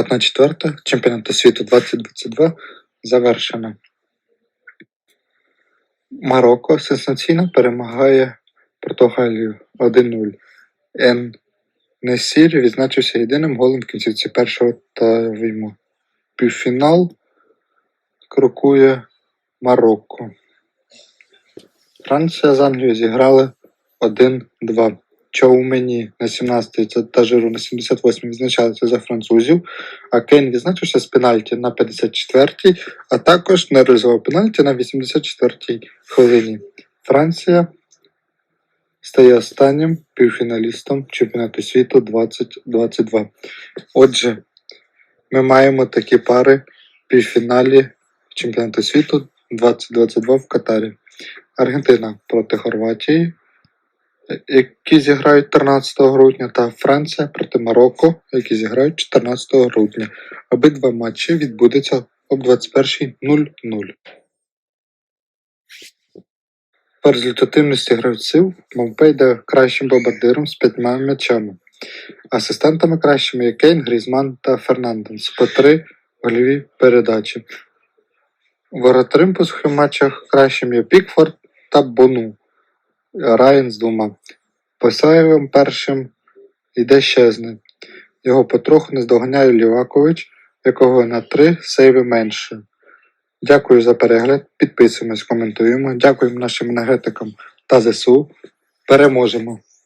1-4 чемпіонату світу 2022 завершена. Марокко сенсаційно перемагає Португалію 1-0. Ен Несір відзначився єдиним голом в кінцівці першого тайму. Півфінал крокує Марокко. Франція з Англією зіграли 1-2. Чоумені на 17-й це та жиру на 78-й відзначалися за французів, а Кейн відзначився з пенальті на 54-й, а також не реалізував пенальті на 84-й хвилині. Франція стає останнім півфіналістом чемпіонату світу 2022. Отже, ми маємо такі пари в півфіналі чемпіонату світу 2022 в Катарі. Аргентина проти Хорватії, які зіграють 13 грудня, та Франція проти Марокко, які зіграють 14 грудня. Обидва матчі відбудуться об 21.00. По результативності гравців Мовпей йде кращим бомбардиром з п'ятьма м'ячами. Асистентами кращими є Кейн, Грізман та Фернандес по три гольові передачі. Воротарем по сухих матчах кращим є Пікфорд та Бону. Райан з двома. Посаєвим першим йде щезне. Його потроху наздоганяє Лівакович, якого на три сейви менше. Дякую за перегляд. Підписуємось, коментуємо. Дякуємо нашим енергетикам та ЗСУ. Переможемо!